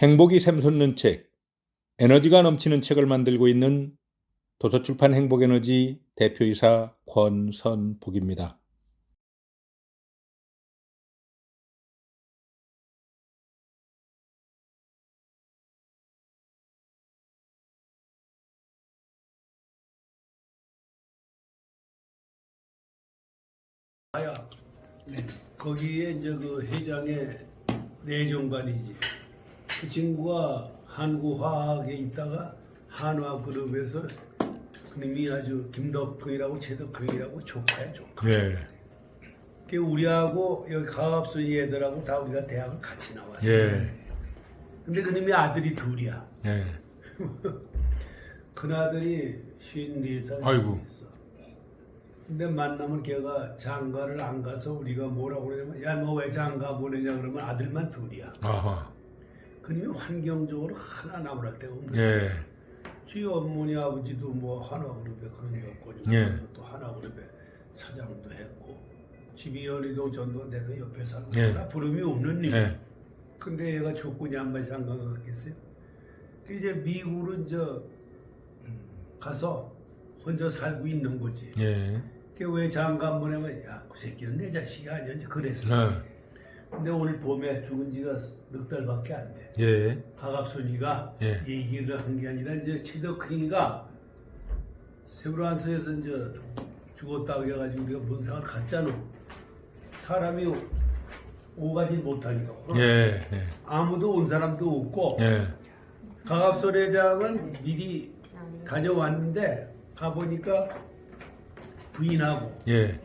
행복이 샘솟는 책, 에너지가 넘치는 책을 만들고 있는 도서출판 행복에너지 대표이사 권선복입니다. 아야. 거기에 이제 그 회장의 내정관이지. 그 친구가 한국화학에 있다가 한화그룹에서 그님이 아주 김덕근이라고 최덕근이라고 조카야 조카. 예, 그 우리하고 여기 가합순이 애들하고 다 우리가 대학을 같이 나왔어. 예, 근데 그님이 아들이 둘이야. 예. 큰 아들이 54살 아이고. 됐어. 근데 만나면 걔가 장가를 안 가서 우리가 뭐라고 그러냐면 야 너 왜 장가 보내냐 그러면 아들만 둘이야. 아하. 그님이 환경적으로 하나 남을 데가 없는 예, 지 어머니 아버지도 뭐 하나그룹에 그런 여건이고 예. 또 하나그룹에 사장도 했고 집이 연희동 전도대도 옆에 살고 예. 하나 부름이 없는 일. 예, 근데 얘가 조건이 한안 가겠어요? 그 이제 미국으로 이제 가서 혼자 살고 있는 거지. 예. 그왜 장가 보내면 야그 새끼는 내 자식이 아니야 이제 그랬어. 어, 근데 오늘 봄에 죽은 지가 넉 달밖에 안 돼. 예, 가갑순이가 예. 얘기를 한 게 아니라 이제 최덕흥이가 세브란스에서 이제 죽었다고 해가지고 우리가 본상을 갔잖아. 사람이 오가지 못하니까. 예, 예, 아무도 온 사람도 없고 예, 가갑소 회장은 미리 다녀왔는데 가보니까 부인하고 예.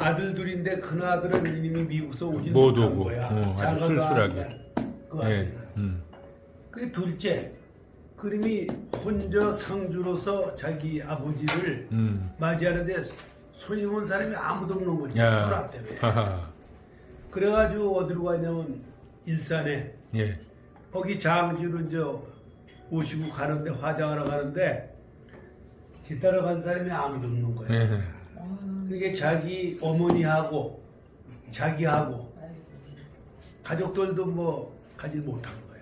아들 둘인데 큰 아들은 이님이 미국서 오지 못 못한 오고, 거야. 어, 아주 장가도 쓸쓸하게. 안 간, 그 예, 아들. 음, 그 둘째 그림이 혼자 상주로서 자기 아버지를 음. 맞이하는데 손님 온 사람이 아무도 없는 거지. 야, 코로나 때문에. 하하. 그래가지고 어디로 가냐면 일산에 예, 거기 장지로 이제 오시고 가는데 화장하러 가는데 뒤따라 간 사람이 아무도 없는 거야. 예, 그게 자기 어머니하고 자기하고 가족들도 뭐 가지 못한 거야.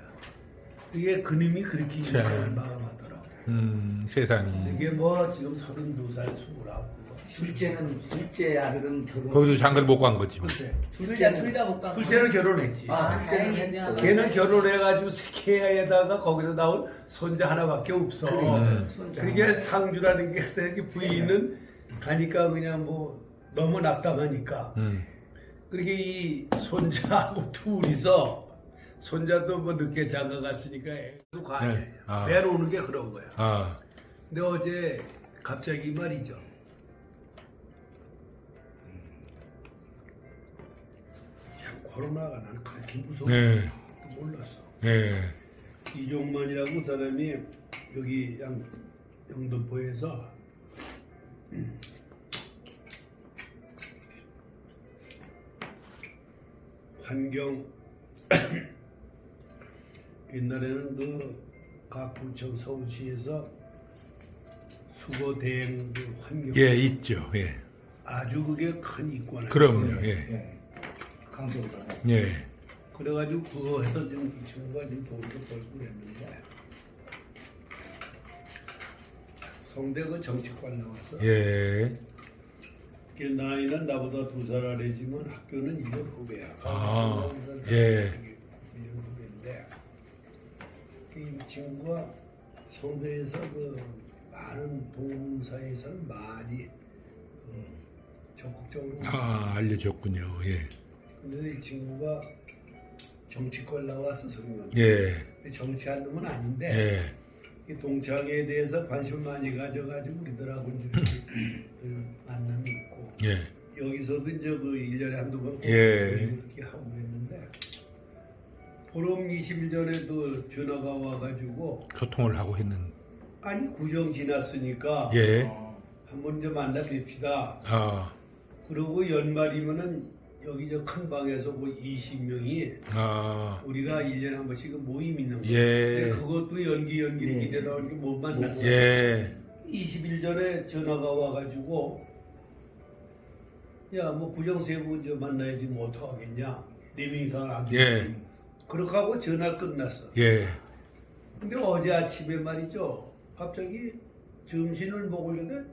이게 그님이 그렇게 인생을 참. 마감하더라고. 음, 세상에. 이게 뭐 지금 32살, 29. 둘째는 둘째 아들은 결혼. 거기도 장가를 못 간 거지. 뭐. 둘째. 둘다 둘 다못 간 둘째는 결혼했지. 아, 둘째는 다행이네. 했고. 걔는 결혼해가지고 새끼에다가 거기서 나온 손자 하나밖에 없어. 음. 손자. 그게 상주라는 게 부인은 가니까 그냥 뭐 너무 낙담하니까. 음, 그렇게 이 손자하고 둘이서 손자도 뭐 늦게 장가 갔으니까 애도 과냐. 네. 아. 내려오는 게 그런 거야. 아, 근데 어제 갑자기 말이죠. 참 코로나가 나는 그렇게 무서워. 네. 몰랐어. 예, 이종만이라고 사람이 여기 양 영등포에서 환경 옛날에는 그 각 구청 서울시에서 수거 대행 그 환경 예, 있죠. 예. 아주 그게 큰 이권을 그럼요. 예, 예. 강조가. 예, 그래가지고 그거 해서 지금 이 친구가 지금 돈도 벌고 그랬는데 성대 그 정치관 나와서 예. 그 나이는 나보다 두 살 아래지만 학교는 1년 후배야. 아, 예. 1년 후배인데 이 친구가 성대에서 그 많은 동사에서는 많이 그 적극적으로 아, 알려졌군요. 예, 근데 이 친구가 정치권 나와서 성명 예, 정치한 놈은 아닌데 예. 이 동창에 대해서 관심을 많이 가져가지고 우리들하고 이제 늘 만남이 있고 예, 여기서도 이제 그 1년에 한두 번 예. 이렇게 하고 그랬는데 보름 20일 전에도 전화가 와가지고 소통을 하고 했는. 아니 구정 지났으니까 예, 한번 이제 만나 뵙시다 아, 그러고 연말이면은 여기 저 큰 방에서 뭐 20명이 아, 우리가 1년에 한 번씩 그 모임 있는 거 예. 근데 그것도 연기 연기 예. 기대다 보니까 못 만났어요 예, 20일 전에 전화가 와가지고 야뭐 구정세부 이제 만나야지 뭐 어떡하겠냐 네 명 이상을 안 예. 되지 그렇게 하고 전화 끝났어. 예. 근데 어제 아침에 말이죠. 갑자기 점심을 먹으려는데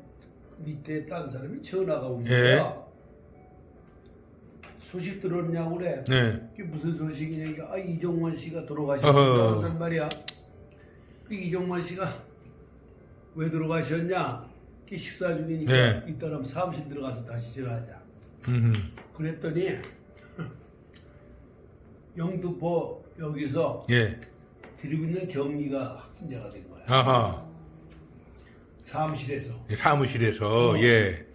밑에 딴 사람이 전화가 온 예. 거야. 소식 들었냐고 그래. 네. 이게 무슨 소식이냐. 이게 아, 이종만 씨가 어허. 돌아가셨단 말이야. 그 이종만 씨가 왜 돌아가셨냐? 그 식사 중이니까 예. 이따람 사무실 들어가서 다시 전화하자. 음. 그랬더니 영등포 여기서 예. 드리고 있는 경리가 확진자가 된 거야. 아하. 사무실에서. 사무실에서 어. 예.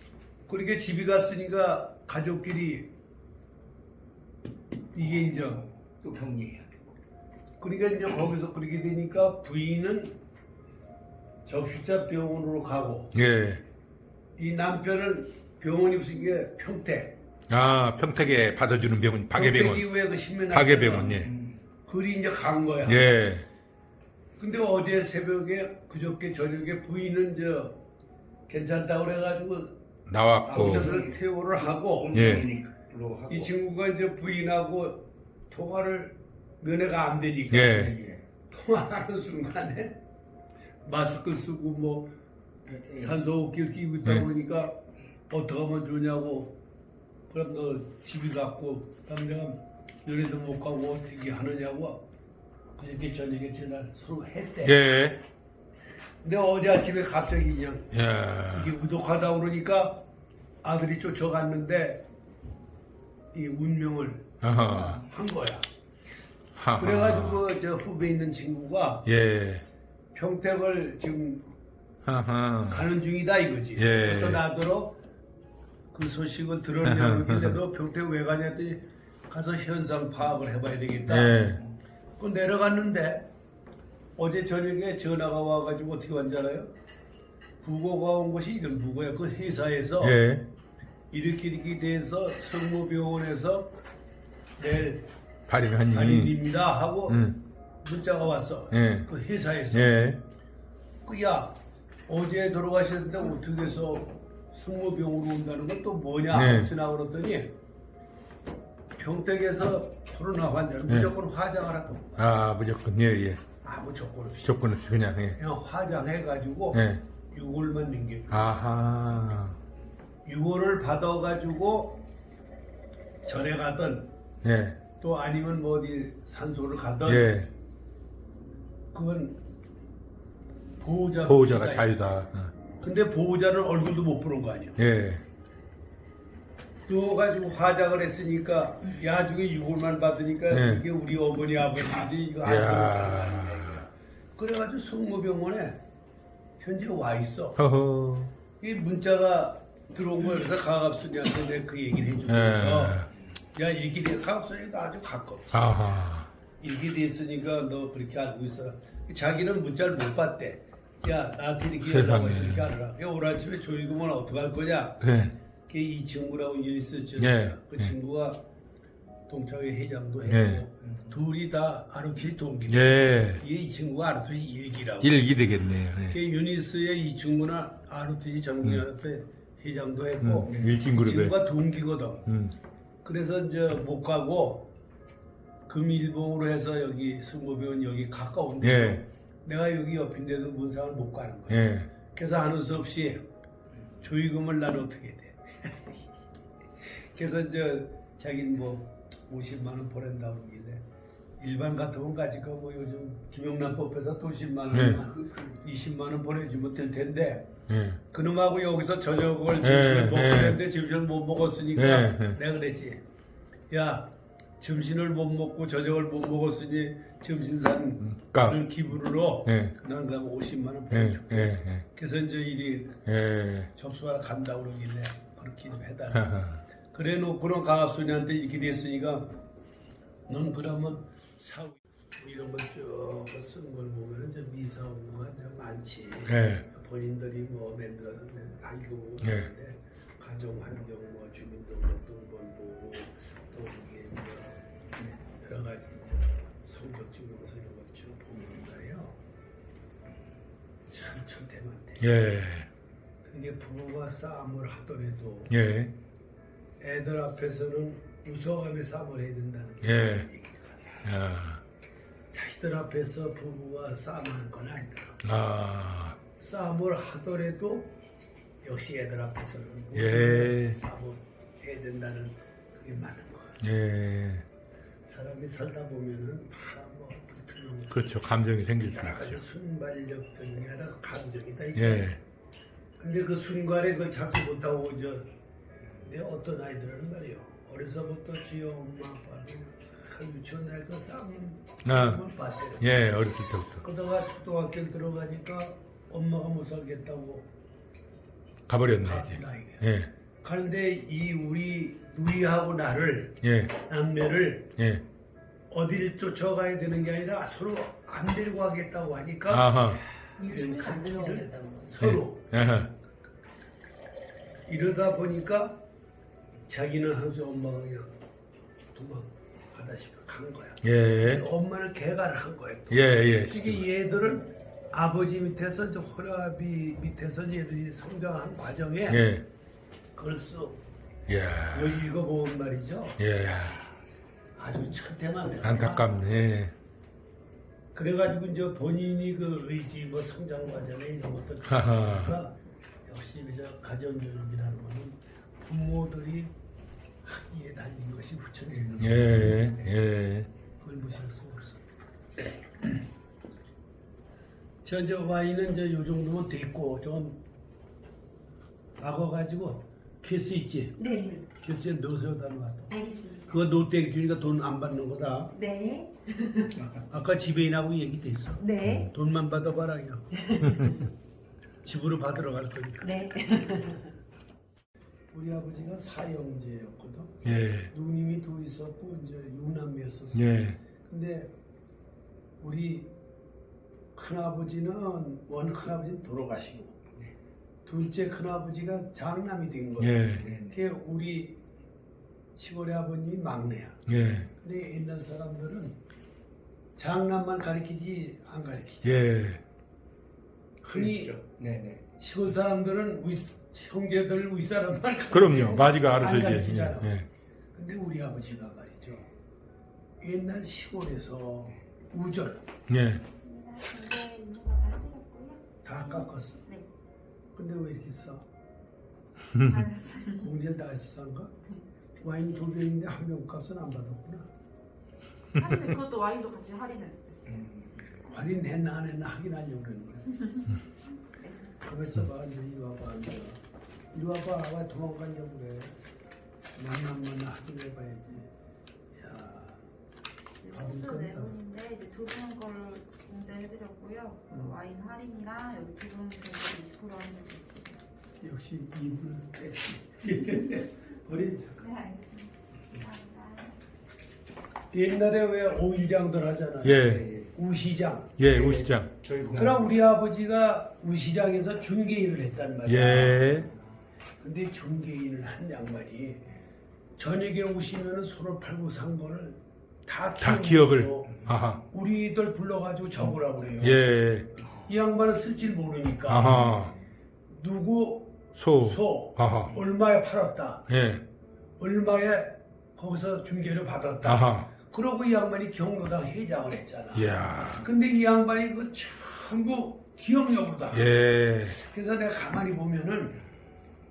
그렇게 집에 갔으니까 가족끼리 이게 이제 또 격리해야 돼. 그러니까 이제 거기서 그렇게 되니까 부인은 접시자 병원으로 가고 예. 이 남편은 병원 입은 게 평택. 아, 평택에 받아주는 병원 박예병원. 평택 이후에 그 신면 박예병원 예. 음. 그리 이제 간 거야. 예. 근데 어제 새벽에 그저께 저녁에 부인은 저 괜찮다고 그래가지고 나왔고. 아버지를 퇴원을 하고 예. 하고. 이 친구가 이제 부인하고 통화를 면회가 안 되니까 예. 예. 통화하는 순간에 마스크 쓰고 뭐 예. 예. 산소 호흡기를 끼고 있다 네. 보니까 어떻게 하면 좋냐고 그럼 너 집에 갔고 그다음 내가 면회도 못 가고 어떻게 하느냐고 그저께 저녁에 전화 서로 했대 예. 근데 어제 아침에 갑자기 그냥 야. 이게 우독하다 그러니까 아들이 쫓아갔는데 이 운명을 아하. 한 거야 하하. 그래가지고 저 후배 있는 친구가 예. 평택을 지금 하하. 가는 중이다 이거지. 예. 또 나더러 그 소식을 들었냐길래 너 평택 왜 가냐 했더니 가서 현상 파악을 해봐야 되겠다. 예. 그 내려갔는데 어제 저녁에 전화가 와가지고 어떻게 왔는지 알아요? 부고가 온 것이 이런 부고야. 그 회사에서 예. 이렇게 이렇게 돼서 성모병원에서 내일. 발인입니다 하고 음. 문자가 왔어. 예. 그 회사에서. 예. 그야 어제 돌아가셨는데 어떻게 해서 승모병으로 온다는 건 또 뭐냐 네. 하시나 그랬더니 평택에서 코로나 환자는 네. 무조건 화장하라고 아, 무조건 예, 예. 아무 조건 없이 조건 없이 그냥 예. 그냥 화장해가지고 예. 6월만 넘겨 아하. 6월을 받아가지고 절에 가든 예. 또 아니면 뭐 어디 산소를 가든 예. 그건 보호자 보호자가. 자유다. 어. 근데 보호자는 얼굴도 못 보는 거 아니야 예. 누워가지고 화장을 했으니까 야중에 6월만 받으니까 네. 이게 우리 어머니 아버지지 이거. 아니야. 그래가지고 성모병원에 현재 와 있어. 허허. 이 문자가 들어온 거야. 그래서 가갑순이한테 내가 그 얘기를 예. 해주면서 야 이렇게 돼 가갑순이도 아주 가까웠어. 아하. 이렇게 됐으니까 너 그렇게 알고 있어. 자기는 문자를 못 봤대. 야 나한테 이렇게 세상에. 연락을 이렇게 알아라. 야 오늘 아침에 조이금은 어떻게 할 거냐? 예. 그 이 친구라고 있었죠. 예, 그 예. 친구가 동창회 회장도 했고 예. 둘이 다 아르키 동기들. 예. 이 친구가 아르투시 일기라고. 일기 되겠네요. 그 예. 유니스의 이 친구는 아르투시 전국연합회 회장도 했고 음, 일진 이 그룹에. 친구가 동기거든. 음. 그래서 이제 못 가고 금일봉으로 해서 여기 승모병원 여기 가까운데 예. 내가 여기 옆인데도 문상을 못 가는 거야. 예. 그래서 하는 수 없이 조의금을 난 어떻게 돼? 그래서 이제 자기는 뭐 50만 원 보낸다고 일반 같으면 가지고 뭐 요즘 김영란법에서 또 10만 원, 네. 20만 원 보내주면 될 텐데 예. 그놈하고 여기서 저녁을 네, 점심을 네. 했는데 점심을 못 먹었으니까 네, 네. 내가 그랬지 야 점심을 못 먹고 저녁을 못 먹었으니 점심산 까. 그런 기분으로 예. 그냥 그냥 50만 원 예. 보내줄게 예. 그래서 이제 일이 예. 예. 접수하러 간다 그러길래 그렇게 좀 해달라. 그래 놓고는 가압순이한테 이렇게 됐으니까 넌 그러면 사후 이런 걸쭉쓴걸 보면 이제 미사오가 이제 많지. 예. 본인들이 뭐 만들었는데 다 읽어보고 예. 그러는데 가정 환경 뭐 주민등록등본 보고 또 이게 이제 여러 가지 성적 증명서 이런 것쭉 보는 거예요. 참 천태만태. 예. 이게 부부가 싸움을 하더라도 예. 애들 앞에서는 웃어가며 싸움을 해야 된다는 게 예. 아. 자식들 앞에서 부부가 싸움하는 건 아니더라고요. 아. 싸움을 하더라도 역시 애들 앞에서는 예. 싸움을 해야 된다는 그게 많은 거예요. 예. 사람이 살다 보면은 다뭐 불편한 그렇죠. 감정이 생길 수 있죠. 순발력 등이 아니라 감정이다. 예. 근데 그 순간에 그걸 잡지 못하고 저, 내 어떤 아이들은 말이요. 어려서부터 지어 엄마 아빠는 유치원에 그 싸움 아. 을 봤어요. 예, 어렸을 때부터. 그러다가 초등학교 들어가니까 엄마가 못 살겠다고 가버렸네, 이제. 나에게. 예, 그런데 이 우리 누이하고 나를 예, 남매를 예. 어디를 쫓아가야 되는 게 아니라 서로 안 데리고 가겠다고 하니까 아하. 요즘엔 안 들어가겠다고. 서로 예. 이러다 보니까 자기는 항상 엄마가 그냥 도망 받아서 간 거야. 예. 엄마를 개발한 거예요. 또. 예, 예. 이게 얘들은 아버지 밑에서 이제 호라비 밑에서 얘들이 성장하는 과정에 예. 그럴 예. 여기 읽어본 말이죠. 예. 아주 천태만 안타깝네. 예. 그래가지고 이제 본인이 그 의지 뭐 성장 과정에 이런 것도 하하. 그러니까 역시 이제 가정교육이라는 거는 부모들이 한이에 날린 것이 후천이라는 예, 예, 예. 그걸 무시할 수가 없어. 저, 저 와인은 이제 요 정도면 됐고, 좀 박아가지고 캐스 있지? 네. 네. 캐스에 넣어서 달라. 알겠습니다. 그거 노땡 주니까 돈 안 받는 거다. 네. 아까 지배인하고 얘기됐어. 네. 돈만 받아봐라 그냥. 집으로 받으러 갈 거니까. 네. 우리 아버지가 사형제였거든. 예. 누님이 둘 있었고 이제 유남매였었어. 예. 근데 우리 큰아버지는 원 큰아버지 돌아가시고 네. 둘째 큰아버지가 장남이 된 거예요. 예. 네, 네. 그게 우리 시골의 아버님이 막내야. 예. 근데 옛날 사람들은 장남만 가르키지 안 가르키지. 예. 흔히 그렇죠. 네, 시골 사람들은 윗 형제들 위사람만 그럼요 마지가 알아서 이제 예. 근데 우리 아버지가 말이죠 옛날 시골에서 우절 예. 다 깎았어. 네. 근데 왜 이렇게 싸? 공제를 다 해서 싼가? 네. 와인 두 병인데 한 병 값은 안 받았구나. 할 그것도 와인도 같이 할인을 했어요. 할인했나 안 했나 확인하려고 그러는 거야. 가만 있어봐 이제 이리 와봐 이제 이리 와봐 와 도망가려고 그래 만나만나 하긴 해봐야지 야 콘서 네 끊다. 분인데 이제 두분걸 공개해드렸고요. 음. 와인 할인이랑 여기 두분 공개 20% 할인. 역시 이분은 택시 버린 척 네 알겠습니다. 옛날에 왜 오일장들 하잖아요. 예. 예. 우시장. 예, 예. 우시장. 저희 음. 그러나 우리 아버지가 우시장에서 중개인을 했단 말이야. 예. 근데 중개인을 한 양말이 저녁에 오시면은 서로 팔고 산 거를 다, 다 기억을. 아하. 우리들 불러가지고 적으라고 그래요. 예. 이 양말을 쓸줄 모르니까. 아하. 누구 소. 소. 아하. 얼마에 팔았다. 예. 얼마에 거기서 중개를 받았다. 아하. 그러고 이 양반이 경로당 회장을 했잖아. 야. 근데 이 양반이 그 전부 기억력으로 다. 예. 그래서 내가 가만히 보면은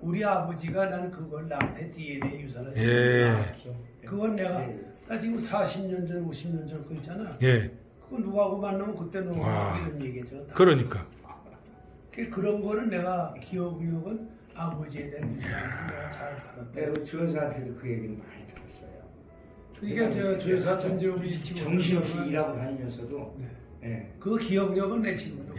우리 아버지가 난 그걸 나한테 DNA 유산을 예. 줬어. 그건 내가 예. 나 지금 40년 전, 50년 전 그 있잖아. 예. 그거 누구하고 만나면 그때 너무 와. 이런 얘기죠. 그러니까. 그런 거는 내가 기억력은 아버지에 대한 유산을 내가 잘 받았다. 내가 지원사한테도 그 얘기를 많이 들었어요. 그러니까 저 저희 같은 점이 지금 정신없이 일하고 다니면서도 네. 네. 그 기억력은 내 친구도.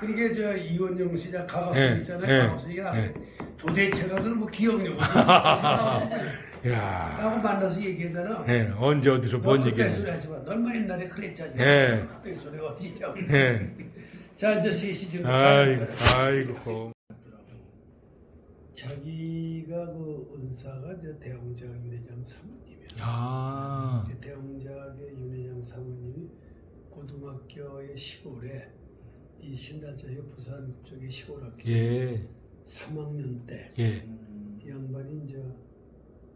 그러니까 저 이원영 시장 가갑수 네. 예, 있잖아요. 네. 가갑수 얘기 네. 도대체가 그뭐 기억력. 야. 나하고 만나서 얘기하잖아. 네. 언제 어디서 본 얘기. 그때 소리 하지 마. 넌뭐 옛날에 그랬잖아. 네. 그때 소리가 어디 있냐고. 네. 자 이제 셋이 지금. 아이고, 아이고. 자기가 그 은사가 대웅장이래장 삼 아. 대웅작의 윤회장 사모님이 고등학교의 시골에 이 신단자식 부산 쪽의 시골 학교 예. 3학년 때 예. 이 양반이 이제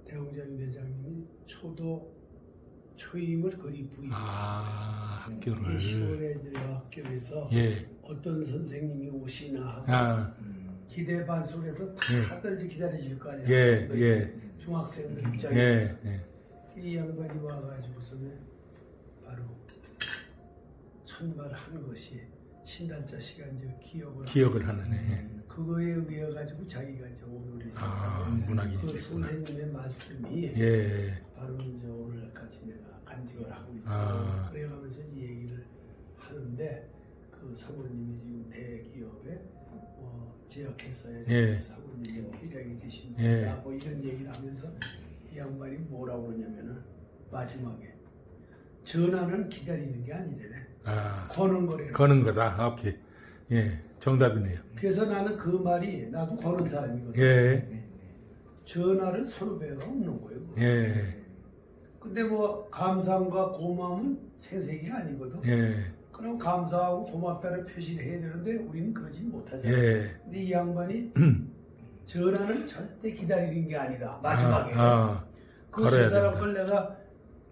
대웅작 윤회장님이 초도 초임을 거리 부임. 아, 학교를. 이 시골의 이제 학교에서 예. 어떤 선생님이 오시나 하고 아. 기대 반속에서 예. 다들 예. 기다리실 거 아니에요. 예, 예. 중학생들 예, 입장에서. 예, 예. 이 양반이 와가지고서는 바로 천말 한 것이 신단자 시간 이제 기억을 기억을 하는 애. 그거에 의해 가지고 자기가 이제 오늘 아, 있었다는 문학이 그. 선생님의 말씀이 예. 바로 이제 오늘까지 내가 간직을 하고 있고 아. 그래가면서 이제 얘기를 하는데 그 사모님이 지금 대기업에 뭐 제약회사에 예. 사모님이 회장이 계신 예. 분이다 뭐 이런 얘기를 하면서 이 양반이 뭐라고 그러냐면은 마지막에 전화는 기다리는 게 아니래네 아, 거는 거래 거는 거다. 아, 오케이. 예. 정답이네요. 그래서 나는 그 말이 나도 거는 사람이거든 예. 전화를 선후배가 없는 거예요 예. 근데 뭐 감사함과 고마움은 생색이 아니거든 예. 그럼 감사하고 고맙다는 표시를 해야 되는데 우리는 그러지 못하잖아. 예. 근데 이 양반이 전화는 절대 기다리는 게 아니다. 마지막에. 아, 아, 그. 걸 내가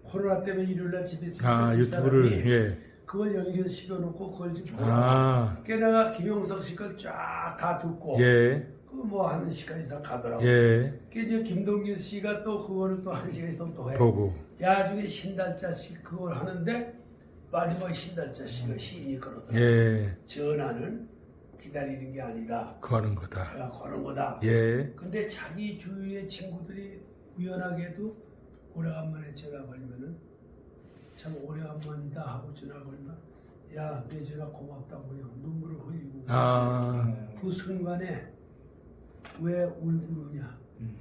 코로나 때문에 일요일날 집에 있으니까 아, 유튜브를, 예. 그걸 연결 시켜놓고 그걸 좀 보라고. 아, 그래 내가 김용석 씨걸 쫙 다 듣고 예. 그뭐한 시간 이상 가더라고. 예. 그 이제 김동길 씨가 또 그거를 또 한 시간 이상 또 해. 보고. 야중에 신달자 씨 그걸 하는데 마지막에 신달자 씨가 시인이 그러더라고. 예. 전화는 기다리는 게 아니다. 거는 거다. 내가 거는 거다. 예. 근데 자기 주위의 친구들이 우연하게도 오래간만에 전화 걸면은 참 오래간만이다 하고 전화 걸면 야, 내 전화 고맙다고 그냥 눈물을 흘리고 아, 그 순간에 왜 울고 그러냐 음.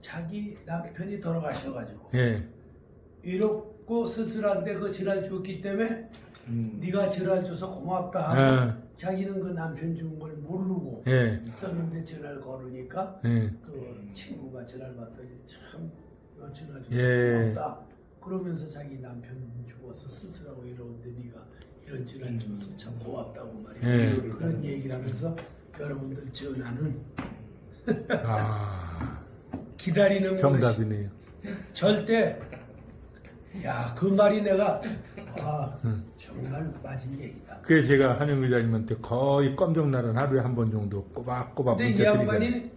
자기 남편이 돌아가셔가지고 예. 이렇고 쓸쓸한데 그 전화를 줬기 때문에 음. 네가 전화를 줘서 고맙다 하고 아, 자기는 그 남편 준걸 모르고 예. 있었는데 전화를 걸으니까 예. 그 친구가 전화를 받더니 참너 전화 예. 고맙다 그러면서 자기 남편 죽어서 쓸쓸하고 이러는데 네가 이런 전화를 줘서 참 고맙다고 말이야 예. 그런 얘기를 하면서 여러분들 전화는 아, 기다리는 정답이네요. 절대 야 그 말이 내가 아 음. 정말 맞은 얘기다 그게 제가 한영 의장님한테 거의 껌정날은 하루에 한 번 정도 꼬박꼬박 근데 이 문자 드리잖아요. 양반이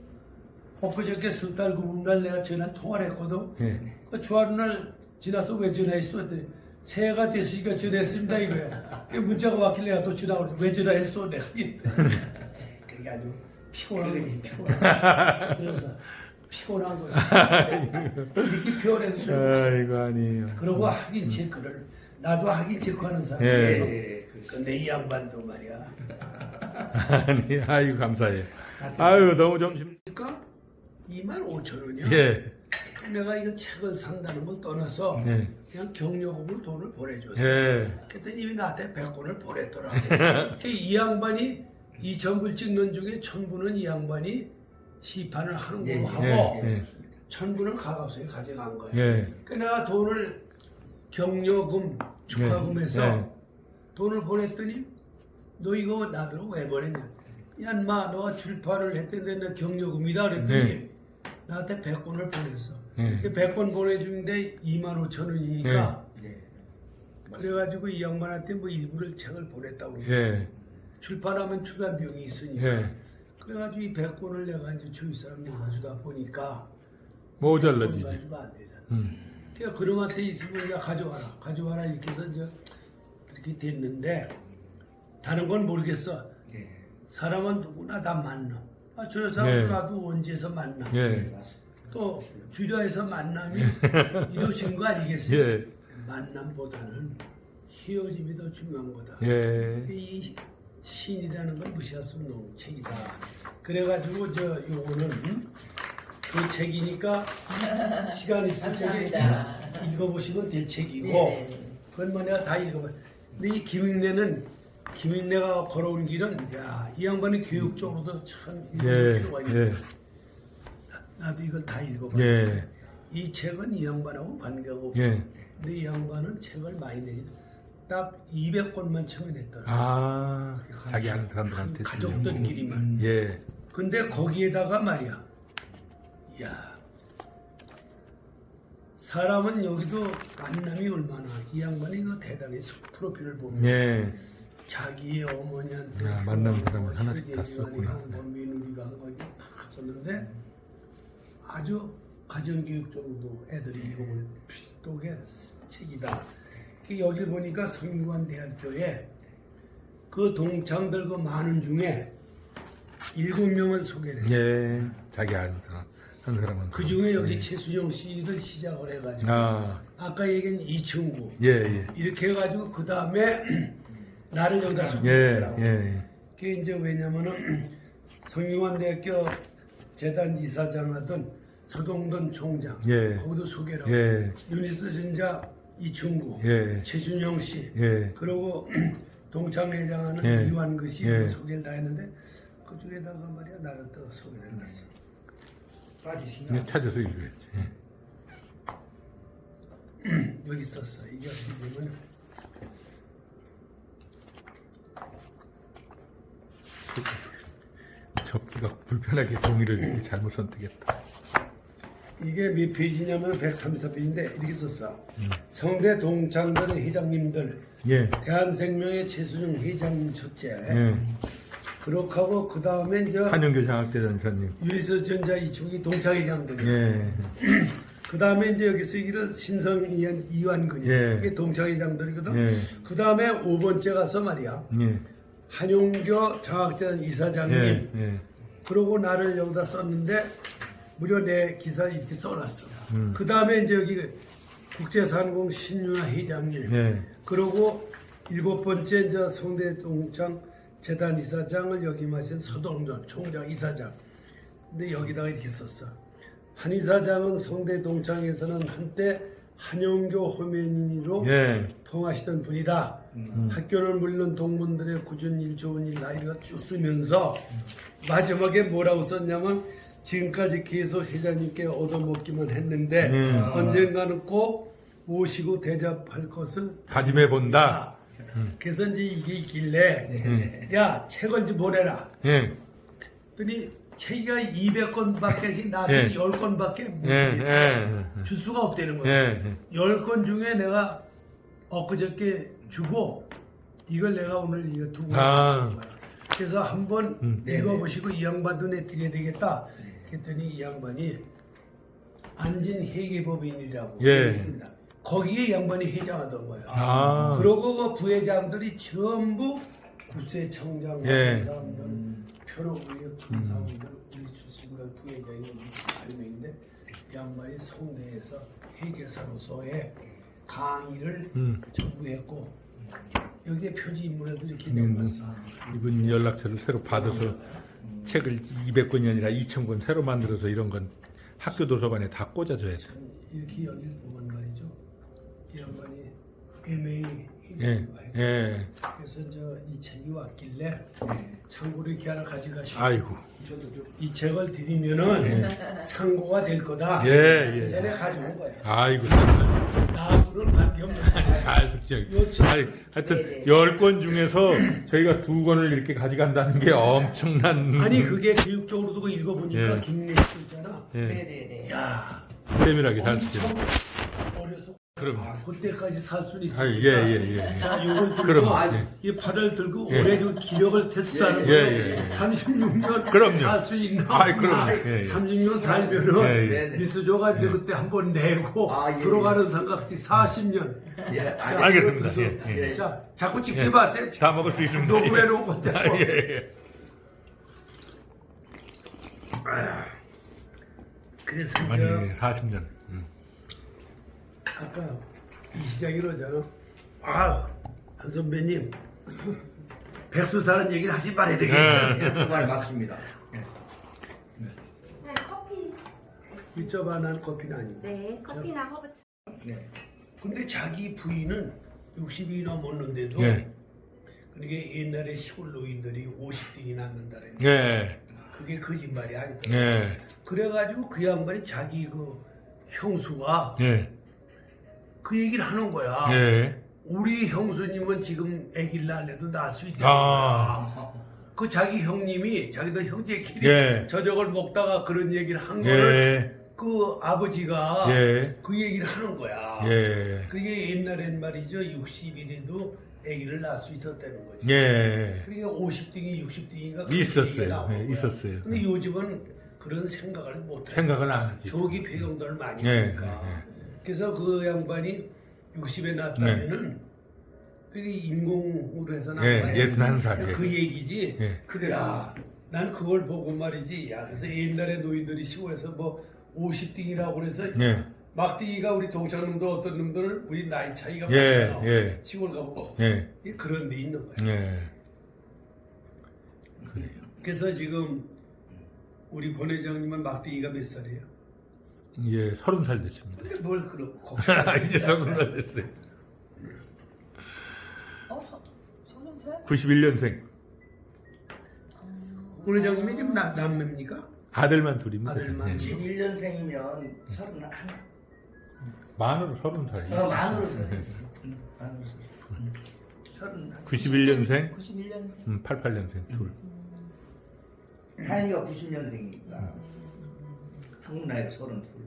엊그저께 술달 구분날 내가 전화 통화를 했거든 예. 그 주하루 날 지나서 왜 전화했어? 했더니 새해가 됐으니까 전화했습니다 이거야. 그 문자가 왔길래 내가 또 전화를 왜 전화했어? 내가 그게 아주 피곤한 거지 피곤한 그래서 피곤한 거지 이렇게 피곤해도 소용없어 아이고 아니에요. 그러고 하긴 체크를 나도 하긴 체크하는 예. 사람이에요 예. 그렇죠. 근데 이 양반도 말이야 아니, 아이고 감사해요. 아유 너무 점심. 그러니까 2만 5천 원이야 예. 내가 이거 책을 산다는 걸 떠나서 예. 그냥 경력금으로 돈을 보내줬어 예. 그랬더니 이미 나한테 100권을 보냈더라고. 그이 양반이 이 전부를 찍는 중에 천부는 이 양반이 시판을 하는 예, 걸로 예, 하고 예, 예. 천부는 가갑수에 가져간 거야. 예. 그 내가 돈을 경력금, 축하금에서 예, 예. 돈을 보냈더니 너 이거 나더러 왜 보냈냐? 야, 인마 너가 출판을 했던데 내 경력금이다 그랬더니 예. 나한테 100권을 보냈어. 예. 그 100권 보내주는데 2만 5천 원이니까 예. 그래가지고 이 양반한테 뭐 일부를 책을 보냈다고 예. 출판하면 출판 비용이 있으니까 예. 그래가지고 이 100권을 내가 이제 주위 사람 나눠주다 보니까 모자라지지. 가지고 안 되잖아 음. 그러니까 그놈한테 있으면 그냥 가져와라 가져와라 이렇게 해서 이제 그렇게 됐는데 다른 건 모르겠어 예. 사람은 누구나 다 만나 아, 저 사람도 예. 나도 원지에서 만나 예. 맞습니다. 또 주려에서 만남이 이루어진 거 아니겠어요 예. 만남보다는 헤어짐이 더 중요한 거다 예. 이 신이라는 걸 무시할 수 없는 책이다. 그래가지고 저 요거는 그 책이니까 시간 있을 적에 감사합니다. 읽어보시면 될 책이고 네. 그건 뭐 내가 다 읽어봐. 근데 이 김인래는 김인래가 걸어온 길은 야이 양반이 교육적으로도 참 읽을 예. 필요가 있고 예. 나도 이걸 다 읽어봐. 예. 이 책은 이 양반하고 관계가 없어. 예. 근데 이 양반은 책을 많이 내딱 200권만 청해냈더라. 아, 자기 하는 사람들한테. 가족들끼리만. 예. 근데 거기에다가 말이야, 야, 사람은 여기도 만남이 얼마나 이 양반이 그 대단히 수- 프로필을 보면 예. 자기의 어머니한테 야, 만난 사람을 그 하나씩 다 썼구나. 한 거, 며느리가 한 거, 이게 다 썼는데 아주 가정교육적으로도 애들이 읽어볼 필독의 책이다. 그 여기 보니까 성균관 대학교에 그 동창들 그 많은 중에 일곱 명을 소개를 했어요. 예. 자기 사람, 한 사람은. 그 중에 여기 예. 최수영 씨를 시작을 해가지고 아, 아까 얘기한 이충구 예, 예. 이렇게 해가지고 그 다음에 나를 여기다 예, 소개했더라고. 예. 그게 이제 왜냐면은 성균관대학교 재단 이사장 하던 서동돈 총장 예. 거기도 소개를 하고 예. 유니스 신자 이충구 예. 최준영 씨 예. 그리고 동창회장하는 예. 이완그 씨 예. 소개를 다 했는데 그 중에다가 말이야 나를 또 소개를 했어. 빠지시나? 이거 찾아서 읽어야지. 예. 여기 있었어. 이게 보면 접기가 불편하게 종이를 이렇게 잘못 선택했다. 이게 몇 페이지냐면 134페이지인데 이렇게 썼어. 음. 성대 동창들의 회장님들 예. 대한생명의 최수정 회장님 첫째 예. 그렇게 하고 그 다음에 이제 한영교 장학대 전사님. 유리스 전자 이쪽이 동창회장들 예. 그 다음에 이제 여기 쓰기를 신성 이완, 이완근이 예. 이게 동창회 장들이거든 예. 그 다음에 5번째 가서 말이야 예. 한용교 장학재단 이사장님 예. 예. 그러고 나를 여기다 썼는데 무려 내 기사 이렇게 써놨어 음. 그 다음에 이제 여기 국제산공 신윤아 회장님 예. 그리고 일곱 번째 이제 송대 동창 재단 이사장을 역임하신 서동전 총장 이사장. 근데 여기다가 이렇게 썼어. 한 이사장은 송대동창에서는 한때 한용교 호면인으로 예. 통하시던 분이다. 학교를 물론 동문들의 꾸준 일 좋은 일 나이가 쭉 쓰면서 마지막에 뭐라고 썼냐면 지금까지 계속 회장님께 얻어먹기만 했는데 음. 언젠가는 꼭 모시고 대접할 것을 다짐해 본다. 그래서 이제 이게 있길래 야 책을 좀 보내라. 예. 그랬더니 책이 200권밖에 나한테 예. 10권밖에 못 예. 주겠다. 예. 줄 수가 없다는 예. 거야. 예. 10권 중에 내가 엊그저께 주고 이걸 내가 오늘 이거 두고 아. 는 거야. 그래서 한번 음. 읽어보시고 이 양반도 내 드려야 되겠다. 그랬더니 이 양반이 안진 회계법인이라고 예. 있습니다. 거기에 이 양반이 회장하던 거야. 아. 그러고 그 부회장들이 전부 구세청장 예. 사람들, 표로부의 금사원들 우리 출신들 부회장이 우리 8명인데 양반이 송대에서 회계사로서의 강의를 음. 전부 했고 여기에 표지 인물에도 이렇게 음. 내봤어. 이분 연락처를 새로 받아서 책을 200권이 아니라 2,000권 새로 만들어서 이런 건 학교 도서관에 다 꽂아줘야 돼. 이렇게 여기를 보면 말이죠. 이 양반이 MA 예. 예. 그래서 저이 책이 왔길래 참고로 이렇게 하나 가져가시고 아이고. 저도 좀 이 책을 드리면은 참고가 될 거다. 예, 예. 그래서 내가 가져온 거야. 아이고. 관계없는 거야. 잘 책. 아이, 하여튼 네네. 열 권 중에서 저희가 두 권을 이렇게 가져간다는 게 엄청난 아니 그게 교육적으로도 그 읽어보니까 예. 김일수 있잖아. 예, 네네네. 야 세밀하게 잘 숙제. 엄청 어려서 그럼. 아, 그때까지 살 수는 있어. 아, 예, 예, 예. 자, 요걸 들고 그럼, 예. 이 팔을 들고 예. 올해 좀 기력을 테스트하는 예, 거예요. 예, 예. 36년 그럼요. 살 수 있나? 아이, 그럼요. 없나? 예, 예. 36년 살면은 예, 예. 미수조가 이제 그때 한번 내고 아, 예, 들어가는 삼각지 40년. 예, 자, 알겠습니다. 그래서 예, 예. 자, 자꾸 찍지 예. 마세요. 다 먹을 수 있습니다. 녹음해 예. 놓고 자꾸. 아, 예, 예. 그래서 아니, 이제 40년. 음. 아까 이 시장 이러잖아. 아, 한 선배님. 백수 사는 얘기를 하지 말아야 되겠다. 예. 그말 맞습니다. 예. 네, 커피. 이쪽 안한 커피는 아니고. 네, 커피나 허브차. 네. 근데 자기 부인은 60이 넘었는데도 예. 그게 옛날에 시골 노인들이 50등이 낳는다는 예. 그게 거짓말이 아니더라고. 예. 그래가지고 그 양반이 자기 그 형수가 예. 그 얘기를 하는 거야. 예. 우리 형수님은 지금 아기를 낳아도 낳을 수 있다. 아. 그 자기 형님이 자기들 형제끼리 예. 저녁을 먹다가 그런 얘기를 한 거를 예. 그 아버지가 예. 그 얘기를 하는 거야. 예. 그게 옛날엔 말이죠. 60일에도 아기를 낳을 수 있었다는 거지. 예. 그러니까 50등이 60등인가 있었어요. 예, 있었어요. 근데 요즘은 그런 생각을 못 해. 생각은 안 하지. 저기 배경들을 많이 예, 하니까. 예, 그래서 그 양반이 60에 낳았다면은 그게 인공으로 해서 낳은 예, 거야. 예순 한 살이에요. 그 얘기지. 예. 그래. 야, 난 그걸 보고 말이지. 야, 그래서 옛날에 노인들이 시골에서 뭐 50등이라고 그래서 예. 막대기가 우리 동창놈들 어떤 놈들은 우리 나이 차이가 예, 많잖아. 예. 시골 가보고 예. 이 그런 데 있는 거야. 예. 그래요. 그래서 지금 우리 권 회장님은 막대기가 몇 살이에요? 예, 서른 살 됐습니다. 근데 뭘 그렇고 이제 서른 살 됐어요. 어? 서, 서른 살? 91년생. 권 회장님이 지금 남, 남매입니까? 아들만 둘입니다. 아들만. 예. 91년생이면 서른 한 만으로 서른 살이에요. 어, 만으로 서른 만으로 서른 서른 91년생, 91년생. 음, 88년생 둘. 다행이가 90년생이니까 한국 나이 서른 둘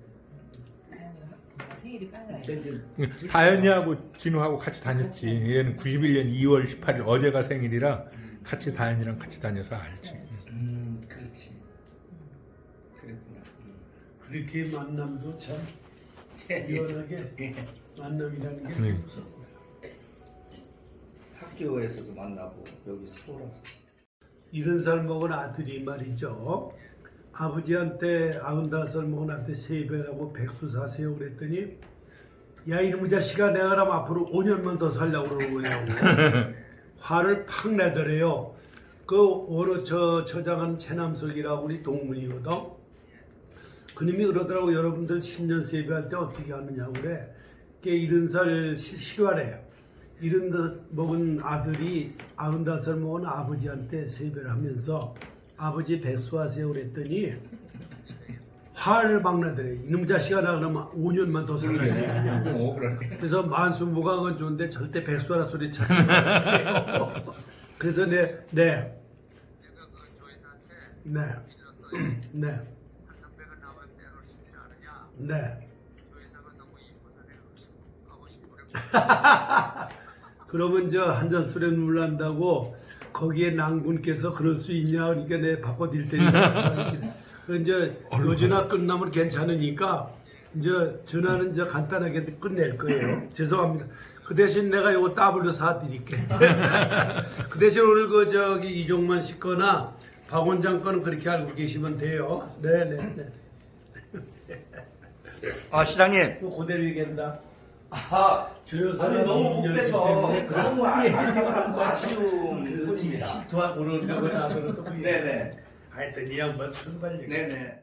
다행이가 생일이 빨라요. 이제 다현이하고 진우하고 같이 다녔지. 얘는 91년 2월 18일 어제가 생일이라 같이 다현이랑 같이 다녀서 알지. 음 그렇지 그랬구나 그렇게 만남도 참 음. 유연하게 예. 만남이라는 게 네. 학교에서도 만나고 여기 서울 와서 이런 살 먹은 아들이 말이죠. 아버지한테 아흔다섯 먹은 아한테 세배라고 백수 사세요 그랬더니 야 이놈의 자식아 내가 그럼 앞으로 5년만 더 살려고 그러는 거냐고 화를 팍 내더래요. 그 어느 저 처장한 최남석이라고 우리 동문이거든. 그님이 그러더라고 여러분들 10년 세배할 때 어떻게 하느냐고 그래. 그게 이런 살 시- 실화래. 이런 것 먹은 아들이 아흔다섯 먹은 아버지한테 세배를 하면서 아버지 백수하세요 그랬더니 화를 막 나더래. 이놈 자식아 나 그러면 5년만 더 살아야 돼. 어 그러네 그래서 만수무강은 좋은데 절대 백수하라 소리 찾지 말게요. 그래서 네, 네. 네. 네. 네. 그러면 저 한 잔 술에 눈물 난다고 거기에 낭군께서 그럴 수 있냐 그러니까 내 바꿔드릴 테니까 그 이제 요전화 끝나면 괜찮으니까 이제 전화는 이제 간단하게 끝낼 거예요. 죄송합니다. 그 대신 내가 요거 더블로 사드릴게. 그 대신 오늘 그 저기 이종만 씨 거나 박 원장 거는 그렇게 알고 계시면 돼요. 네네네. 아 시장님. 또 그대로 얘기한다 아 아니 너무 못해서 너무 아- 아쉬운 아쉬운 그렇지. 실토하고 그러는 거나 그런 또 그게. 네네 하여튼 이 양반 순발력 네네